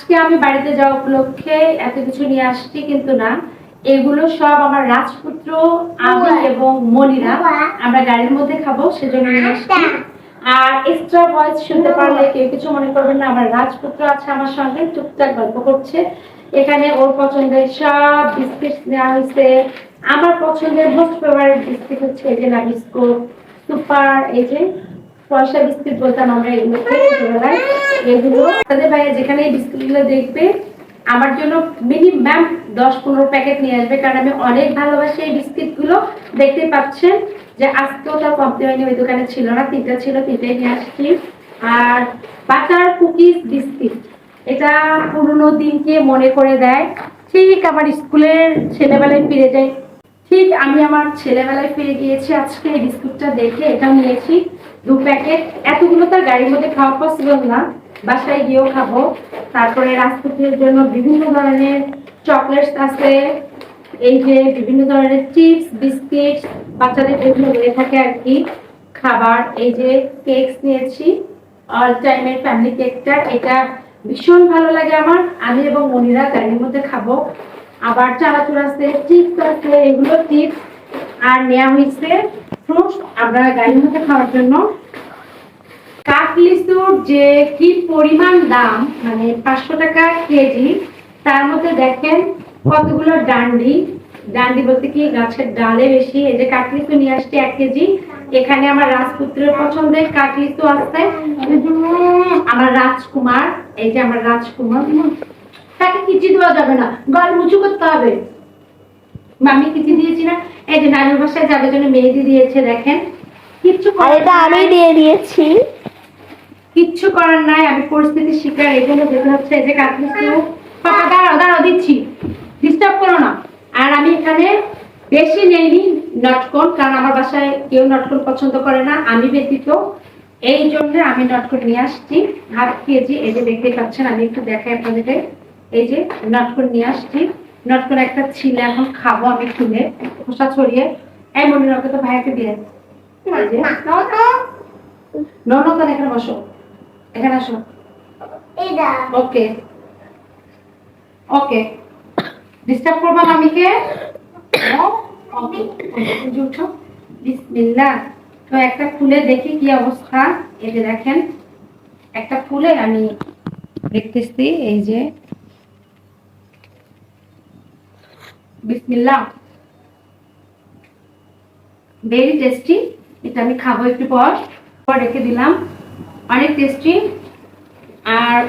আজকে আমি বাড়িতে যাওয়া উপলক্ষে এত কিছু নিয়ে আসছি কিন্তু না। এগুলো সব আমার রাজপুত্র আমি এবং মনিরা। আমরা গাড়ির মধ্যে খাব সেজন্য নিয়ে আসছি। আর এক্সট্রা ভয়েস শুনতে পারলে কেউ কিছু মনে করবেন না আমার রাজপুত্র আছে আমার সঙ্গে টুকটাক গল্প করছে। এখানে ওর পছন্দের সব বিস্কিট নেওয়া হয়েছে। আমার পছন্দের মোস্ট ফেভারিট বিস্কিট হচ্ছে এই যে না বিস্কুট সুপার এই যে পয়সা বিস্কিট বলতাম আমরা এগুলো ছোটবেলায়। এগুলো তাদের ভাইয়া যেখানে বিস্কিটগুলো দেখবে, আমার জন্য মিনিমাম দশ পনেরো প্যাকেট নিয়ে আসবে, কারণ আমি অনেক ভালোবাসি এই বিস্কিটগুলো। দেখতে পাচ্ছেন যে আজকেও তার কমতে হয়নি, ওই দোকানে ছিল না, তিনটা ছিল, তিনটাই নিয়ে আসছি। আর বাটার কুকিজ বিস্কিট এটা পুরনো দিনকে মনে করে দেয়। ঠিক আমার স্কুলের ছেলেবেলায় ফিরে যায়। ঠিক আমি আমার ছেলেবেলায় ফিরে গিয়েছি, আজকে এই বিস্কুটটা দেখে এটা নিয়েছি। দু প্যাকেট এতগুলো তার গাড়ির মধ্যে খাওয়া পসিবল না। বাসায় গিয়েও খাব। তারপরে রাজপুতের জন্য বিভিন্ন ধরনের চকলেটস আছে। এই যে বিভিন্ন ধরনের চিপস বিস্কিট বাচ্চাদের যেগুলো হয়ে থাকে আর কি খাবার। এই যে কেকস নিয়েছি। অল টাইমের ফ্যামিলি কেকটা এটা ভীষণ ভালো লাগে আমার। আমি এবং মনিরা গাড়ির মধ্যে খাব। আবার চানাচুর আছে চিপস আছে, এগুলো চিপস আর নেওয়া হয়েছে মানে কতগুলো ডান্ডি। ডান্ডি বলতে কি, গাছের ডালে বেশি, এই যে কাকলিচু নিয়ে আসছে এক কেজি। এখানে আমার রাজপুত্রের পছন্দের কাকলিচু আছে। আমার রাজকুমার, এই যে আমার রাজকুমার। তাকে কিচি দেওয়া যাবে না। গল মুচু করতে হবে। মামি কিচি দিয়েছি না? এই যে নানুর বাসায় যাবে জন্য মেহেদি দিয়েছে দেখেন। কিচ্ছু এটা আমি দিয়ে দিয়েছি। কিচ্ছু করার নাই আমি পরিস্থিতির শিকার এই জন্য যেতে হচ্ছে। এই যে কাটলিস্টু পাপা দাঁড়াও দাঁড়াও দিচ্ছি। ডিস্টার্ব করো না। আর আমি এখানে বেশি নেইনি নটকন কারণ আমার বাসায় কেউ নটকন পছন্দ করে না আমি ব্যতীত। এই জন্য আমি নটকন নিয়ে আসছি। হাফ কেজি এই যে দেখতে পাচ্ছেন আমি একটু দেখাই আপনাদেরকে। এই যে নটকন নিয়ে আসছি। নটকন একটা ছিল এখন খাব আমি খুলে খোসা ছড়িয়ে। এই মনে রাখো তো ভাইয়াকে দিয়ে ননদন এখানে বসো। এখানে আসো। ওকে। ওকে। ডিস্টার্ব করবা মামিকে? ওকে। উঠো বিসমিল্লাহ। তো একটা খুলে দেখি কি অবস্থা। এই যে দেখেন একটা খুলে আমি দেখতেছি এই যে বিসমিল্লাহ। ভেরি টেস্টি এটা আমি খাব একটু পর। পর রেখে দিলাম। অনেক টেস্টি আর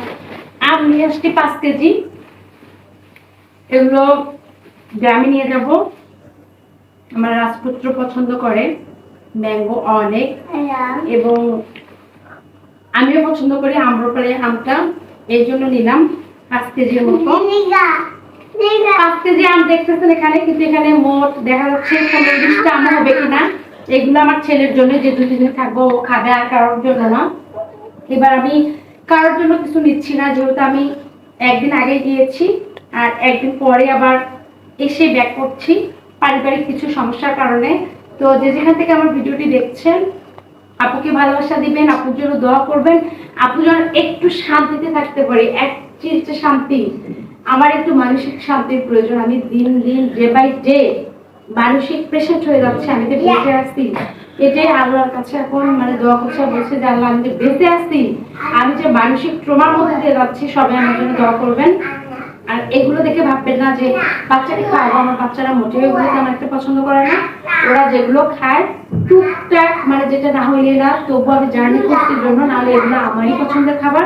আম নিয়ে আসছি পাঁচ কেজি। এগুলো গ্রামে নিয়ে যাব। আমার রাজপুত্র পছন্দ করে। ম্যাঙ্গো অনেক। এবং আমিও পছন্দ করি আম্রপাড়ে আমটা। এই জন্য নিলাম পাঁচ কেজির মতো। পাঁচ কেজি আম দেখতেছেন এখানে, কিন্তু এখানে মোট দেখা যাচ্ছে আম হবে কিনা। এগুলো আমার ছেলের জন্য, যে দুই থাকব, ও খাবে আর কারোর জন্য না। এবার আমি কারোর জন্য কিছু নিচ্ছি না, যেহেতু আমি একদিন আগে গিয়েছি, আর একদিন পরে আবার এসে ব্যাক করছি পারিবারিক কিছু সমস্যার কারণে। তো যে যেখান থেকে আমার ভিডিওটি দেখছেন, আপুকে ভালোবাসা দিবেন, আপুর জন্য দোয়া করবেন। আপু যেন একটু শান্তিতে থাকতে পারি, এক চিরচে শান্তি। আমার একটু মানসিক শান্তির প্রয়োজন। আমি দিন দিন ডে বাই ডে মানসিক প্রেশার হয়ে যাচ্ছে আমি তো বেঁচে আসছি। এটাই আল্লাহর কাছে এখন মানে দোয়া করছে আর বলছে যে আল্লাহ আমি বেঁচে আসছি। আমি যে মানসিক ট্রমার মধ্যে দিয়ে যাচ্ছি সবাই আমার জন্য দোয়া করবেন। আর এগুলো দেখে ভাববেন না যে বাচ্চাকে খাওয়াবো আমার বাচ্চারা মোটেও এগুলো আমার একটা পছন্দ করে না। ওরা যেগুলো খায় টুকটাক মানে যেটা না হইলে না তবু আমি জার্নি করছি জন্য নাহলে এগুলো আমারই পছন্দের খাবার।